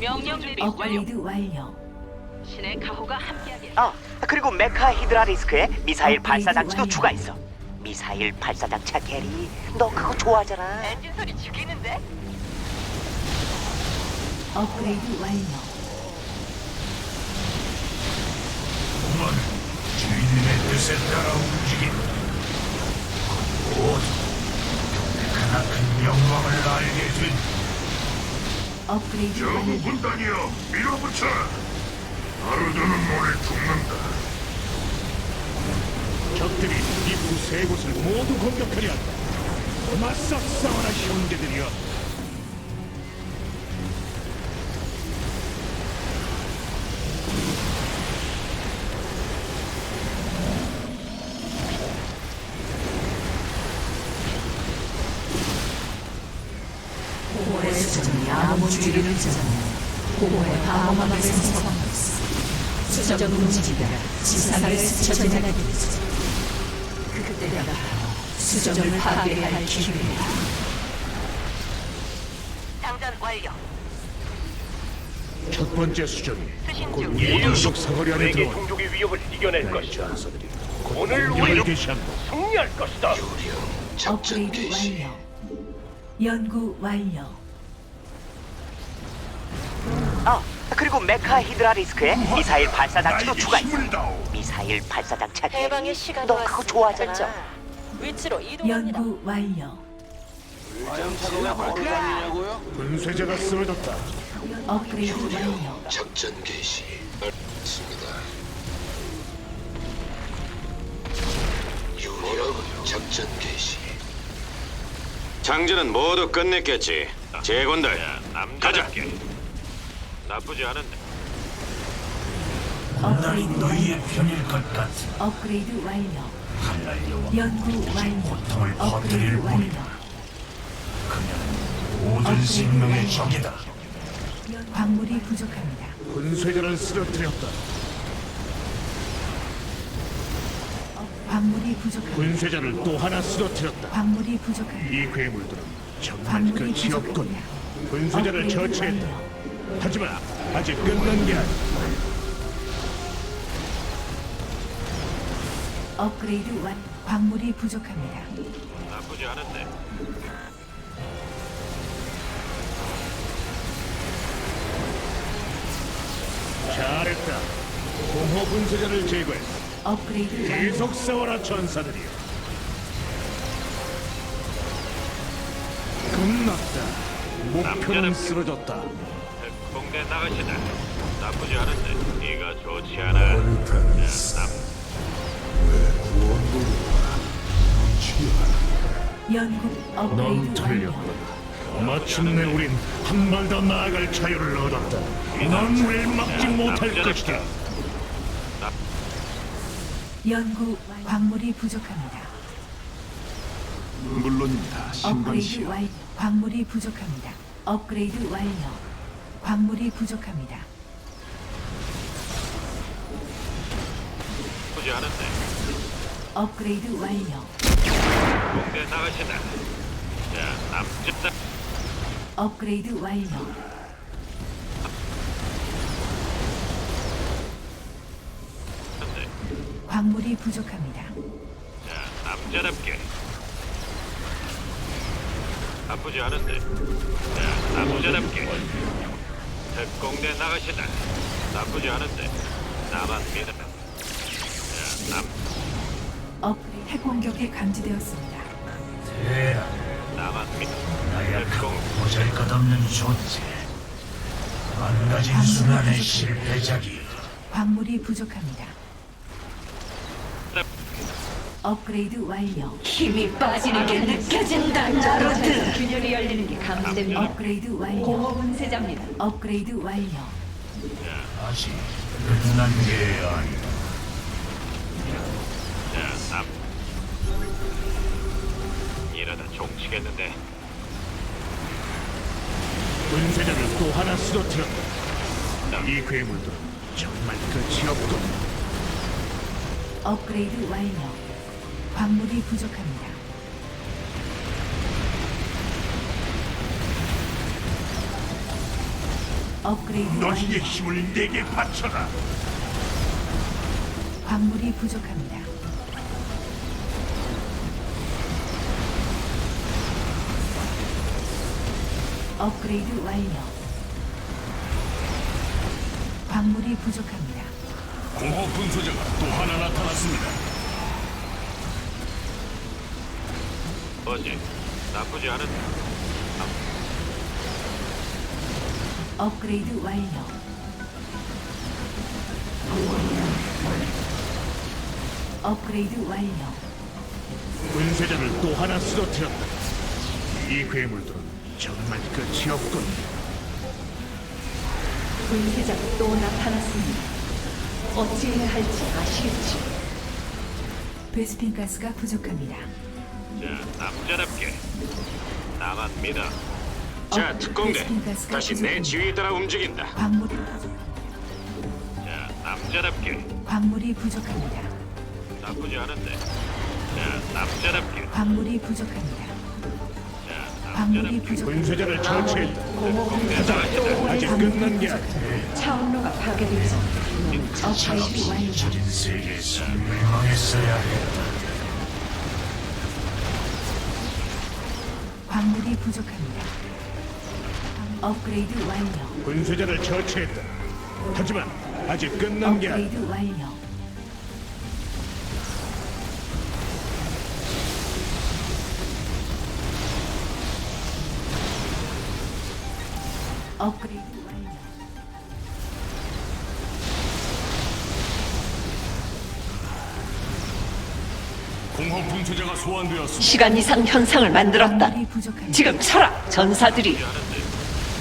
명령 준비 완료. 업그레이드 완료. 신의 가호가 함께하길. 어, 그리고 메카 히드라 리스크에 미사일 발사 장치도. 추가했어. 미사일 발사 장치 캐리, 너 그거 좋아하잖아. 엔진 소리 죽이는데? 업그레이드 완료. 공은 주인님의 뜻에 따라 움직인다. 모두 크나큰 영광을 알게 된 업그레이드 저구 완료. 군단이여 밀어붙여 나르드는 오늘 죽는다. 적들이 이두 세 곳을 모두 공격하려 한다. 맞서 싸워라 형제들이여. 저장하며 공허의 방어막을 생성하고 있어. 수정 움직이다 지상을 스쳐 지나가게 되지. 그때가 바로 수정을 파괴할 기회야. 장전 완료. 첫 번째 수정이 수신 곧 중. 모동석 사거리 안에 들어온 공격의 위협을 이겨낼 것이다. 전사들이 오늘 개시한다. 승리할 것이다. 업그레이드 완료. 연구 완료. 어, 그리고 메카 히드라 리스크에 미사일 발사 장치도 추가했어. 미사일 발사 장치 해방의 시간이 너 그거. 좋아하잖아. 위치로 이동합니다. 연구 완료. 분쇄자가 쓰러졌다. 업그레이드 완료. 작전 개시 알겠습니다. 유리하군요. 작전 개시. 장전은 모두 끝냈겠지. 제군들, 가자. 나쁘지 않은데. 나이 너희의 편일 것 같으나 업그레이드 완료. 하늘 여왕 연구 완료. 고통을 퍼뜨릴 업그레이드 완료. 뿐이다. 그냥 모든 생명의 적이다. 광물이 부족합니다. 분쇄자를 쓰러뜨렸다. 광물이 부족합니다. 분쇄자를 또 하나 쓰러뜨렸다. 광물이 부족합니다. 이 괴물들은 정말 광물이 끝이 없군. 부족합니다. 분쇄자를 업그레이드 처치했다. 완료. 하지만 아직 끝난 게 아니다. 업그레이드 완. 광물이 부족합니다. 나쁘지 않은데. 잘했다. 공허 분쇄자를 제거했다. 업그레이드 완료. 계속 싸워라 전사들이여. 끝났다. 목표는 쓰러졌다. 공대 나가시다. 나쁘지 않은데. 네가 좋지 않아. 야, 남- 연구 넌 업그레이드 완료. 틀렸다. 마침내 우린 한 발 더 나아갈 자유를 얻었다. 넌 우릴 막지 못할 것이다. 연구 완- 광물이 부족합니다. 물론입니다, 업그레이드 완료. 광물이 부족합니다. 업그레이드 완료. 광물이 부족합니다. 않은데. 업그레이드 완료. 공대 나가시다. 자, 남짓다. 업그레이드 완료. 한데. 광물이 부족합니다. 자, 남자답게. 나쁘지 않은데. 자, 남자답게. 특공대 나가시다. 나쁘지 않은데. 나만 믿어. 자, 남, 핵공격이 감지되었습니다. 대한 나만 믿어. 나약하고 보잘것없는 존재. 망가진 순환의 실패작이 광물이 부족합니다. 업그레이드 완료. 힘이 빠지는 게 느껴진다. 나로드. 균열이 열리는 게 감지됩니다. 업그레이드 완료. 공허 분쇄자입니다. 업그레이드 완료. 아직 끝난 게 아니다. 자, 남. 이러다 종치겠는데. 분쇄자를 또 하나 쓰러뜨렸다. 이 괴물들은 정말 끝이 없군. 업그레이드 완료. 광물이 부족합니다. 업그레이드 너희의 완료. 힘을 내게 바쳐라. 광물이 부족합니다. 업그레이드 완료. 광물이 부족합니다. 공허 분소자가 또 하나 나타났습니다. 뭐지? 나쁘지 않은데. 업그레이드 완료. 업그레이드 완료. 분쇄자를 또 하나 쓰러뜨렸다. 이 괴물들은 정말 끝이 없군. 분쇄자가 또 나타났습니다. 어찌해야 할지 아시겠지? 베스핀 가스가 부족합니다. 자, 남자답게. 나만 믿어. 자, 어, 특공대. 다시 내. 지휘에 따라 움직인다. 광물이 자, 남자답게. 광물이 부족합니다. 나쁘지 않은데. 자, 남자답게. 광물이 부족합니다. 자, 광물이 남자답게. 부족합니다. 분쇄자를 처치했다. 공대 나가시다. 아직 끝난 게 아니야. 차원로가. 업그레이드 완료. 세계에서 멸망했어야 했 광물이 부족합니다. 업그레이드 완료. 분쇄자를 처치했다. 하지만 아직 끝난 게 아니야. 업그레이드 완료. 업그레이드 공허 분쇄자가 소환되었습니다. 시간 이상 현상을 만들었다. 지금 서라 전사들이 않은데.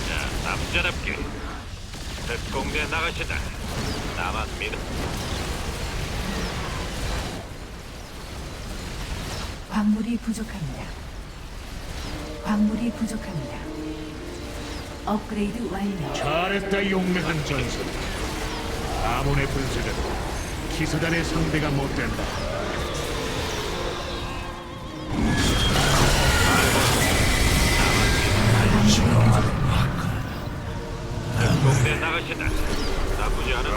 자, 남자답게. 특공대 나가시다. 나만 믿어. 광물이 부족합니다. 광물이 부족합니다. 업그레이드 완료. 잘했다 용맹한 전설. 아몬의 분쇄자는 기사단의 상대가 못 된다. 나쁘지 않은데.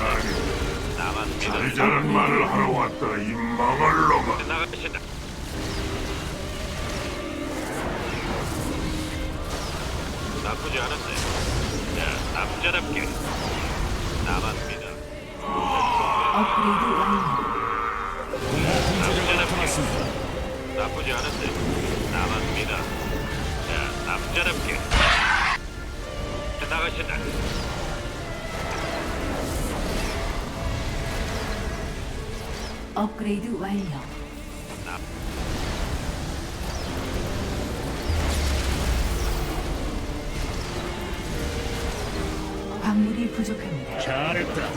나만 믿어. 잘한 말을 하러 왔다 이 망할 놈아. 나가시다. 나쁘지 않은데. 자, 남자답게. 나만 믿어. 업그레이드 완료. 남자답게. 나쁘지 않은데. 나만 믿어. 자, 남자답게. 나가시다. 업그레이드 완료. 광물이 부족합니다. 잘했다.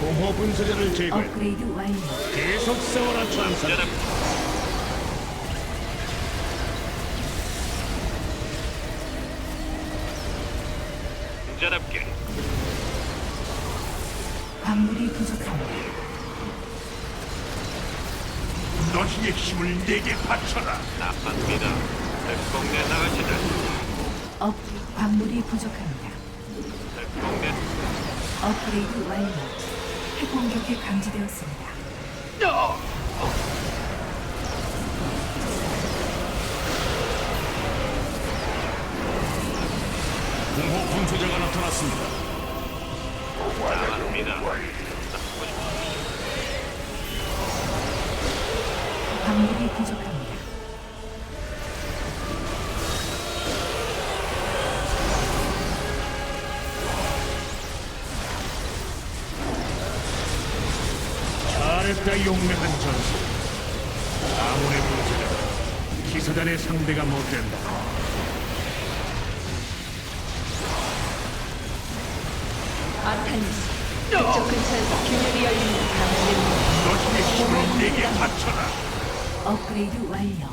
공허 분쇄자를 제거해. 업그레이드 완료. 계속 싸워라. 남자답게. 남자답게. 나만 믿어. 특공대 나가시다. 업 광물이 부족합니다. 특공대 업그레이드 완료. 핵공격이 감지되었습니다. 공허 분쇄자가 나타났습니다. 믿어. 광물이 부족 기사단의 상대가 못 된다. 아타니스 그쪽 근처에서 균열이 열리는 가능성이 너희의 힘을 내게 바쳐라. 업그레이드 완료.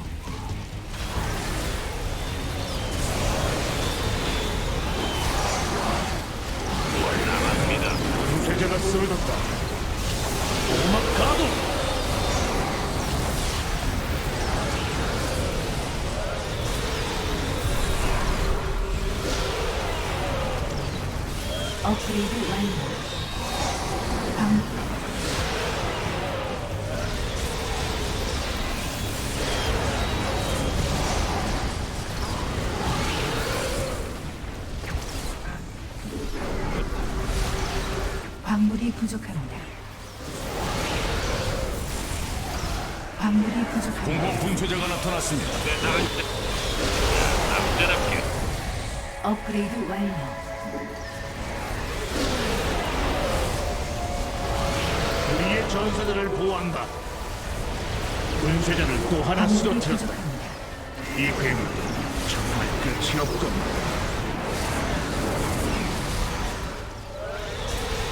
분쇄자가 쓰러졌다. 오막 가도. 업그레이드 완료. 광 광물이 부족합니다. 광물이 부족합니다. 공허 분쇄자가 나타났습니다. 남자답게 업그레이드 완료. 우리의 전사들을 보호한다. 분쇄자를 또 하나 쓰러뜨렸다. 이 괴물 정말 끝이 없군.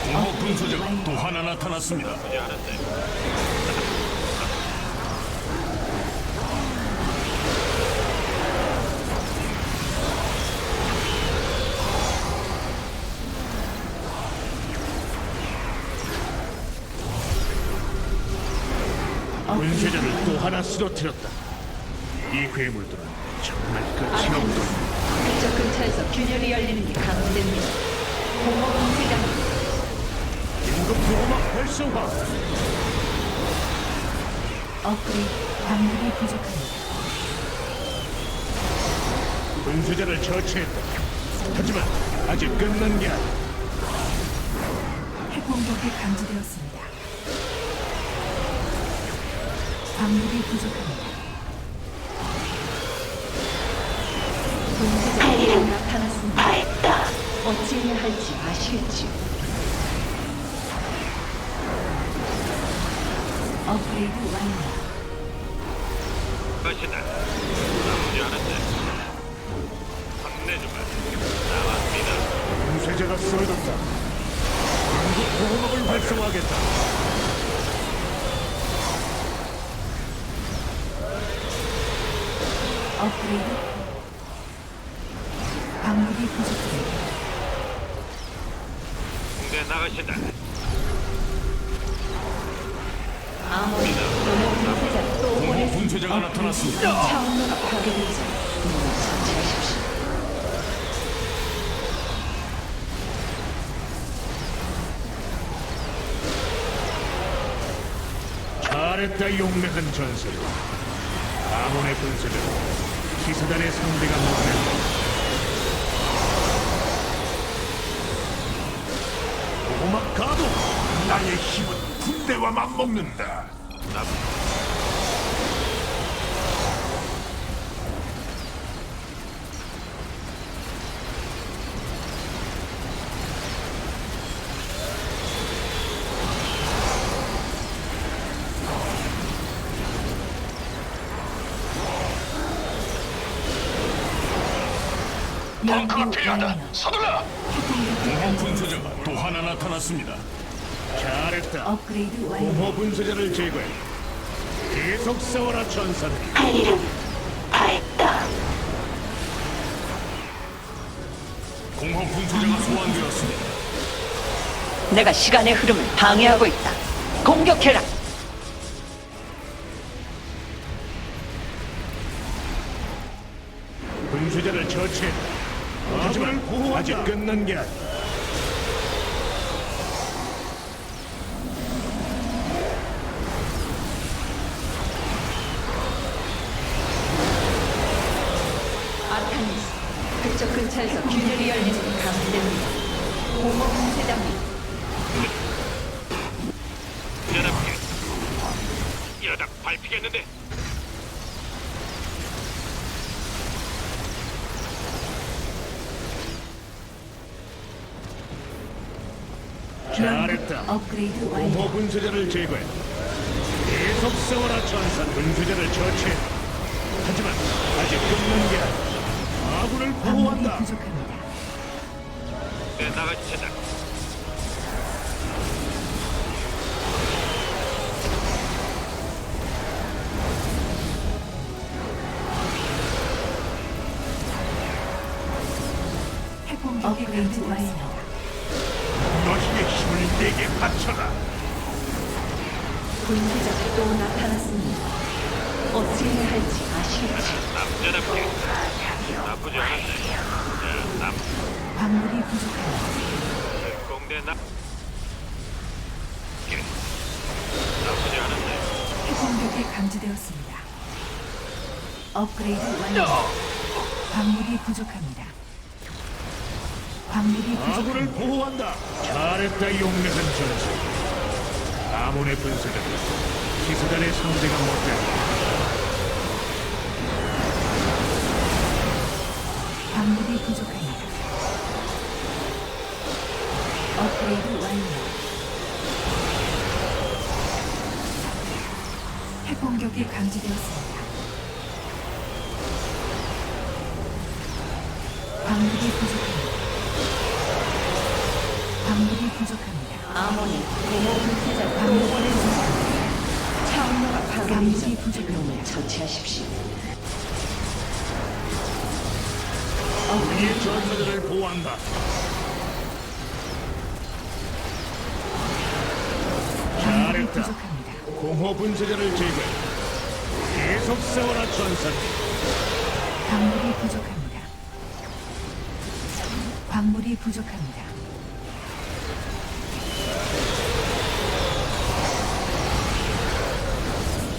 공허 분쇄자가 또 하나 나타났습니다. 분쇄자를 또 하나 쓰러뜨렸다. 이 괴물들은 정말 끝이 없군. 그쪽 근처에서 균열이 열리는 게 감지됩니다. 공허 분쇄자입니다. 긴급 보호막 활성화. 업그레이드 광물이 부족합니다. 분쇄자를 처치했다. 하지만 아직 끝난 게 아니야. 핵공격이 감지되었습니다. 광물이 부족합니다. 분쇄자가 나타났습니다. 어찌 해야 할지 아시겠지요? 업그레이드 완료. 가시다. 나쁘지 않은데. 혼내주마. 나왔습니다. 분쇄자가 쓰러졌다. 긴급 보호막을 활성화하겠다. 업그레이드 광물이 부족합니다. 군대 나가시다. 아무리 공허 분쇄자 또 공허 보냈습니다. 분쇄자가 나타났습니다. 차원로가 파괴되지 몸을 처치하십시오. 잘했다 용맹한 전설. 아몬의 분쇄자. 기사단의 상대가. 보호막 가동! 나의 힘은 군대와 맞먹는다. 나 연구 완료. 서둘러! 공허 분쇄자가 또 하나 나타났습니다. 잘했다. 업그레이드 완료. 공허 분쇄자를 제거해. 계속 싸워라 전사들. 공허 분쇄자가 소환되었습니다. 내가 시간의 흐름을 방해하고 있다. 공격해라. 분쇄자를 처치했다. 아직 끝난 게 아니야. 분쇄자를 제거해. 계속 싸워라 전사. 분쇄자를 처치했다. 하지만 아직 끝난 게 아니야. 아군을 보호한다. 부족합니다. 군대 나가시다. 핵공격이 업그레이드 완료. 너희의 힘을 내게 바쳐라. 분쇄자가 또 나타났습니다. 어찌 해야 할지 아시겠지요? 남자답게. 나쁘지 않은데. 자, 남 광물이 부족합니다. 상대 나. 예. 나쁘지 않은데. 공격이 감지되었습니다. 업그레이드 완료. 광물이 부족합니다. 광물이 아군을 부족합니다. 보호한다. 잘했다 용맹한 전술. 아몬의 분쇄자들 기사단의 상대가 못된다. 광물이 부족합니다. 업그레이드 완료. 핵공격이 감지되었습니다. 광물이 부족합니다. 광물이 아몬이 공허 분쇄자 보호를 부족합니다. 차원로가 부족합니다. 놈을 처치하십시오. 우리의 전사들을 보호한다. 광물이 잘했다. 부족합니다. 공허 분쇄자를 제거해. 계속 싸워라 전사들. 광물이 부족합니다. 광물이 부족합니다.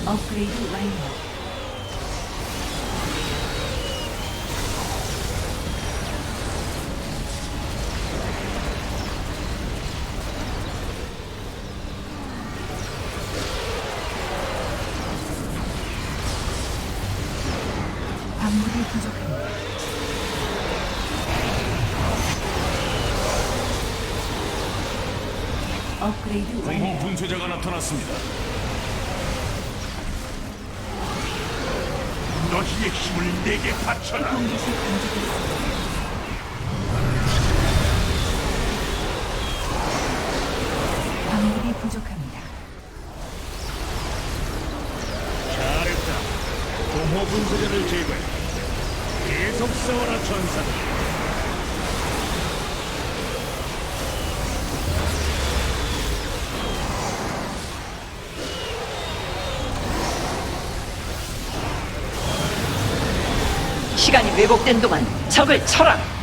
업그레이드 완료. 광물이 부족합니다. 완료. 분쇄자가 나타났습니다. 힘을 내게 바쳐라. 광물이 부족합니다. 잘했다. 공허 분쇄자를 제거해. 계속 싸워라 전사들. 왜곡된 동안 적을 쳐라.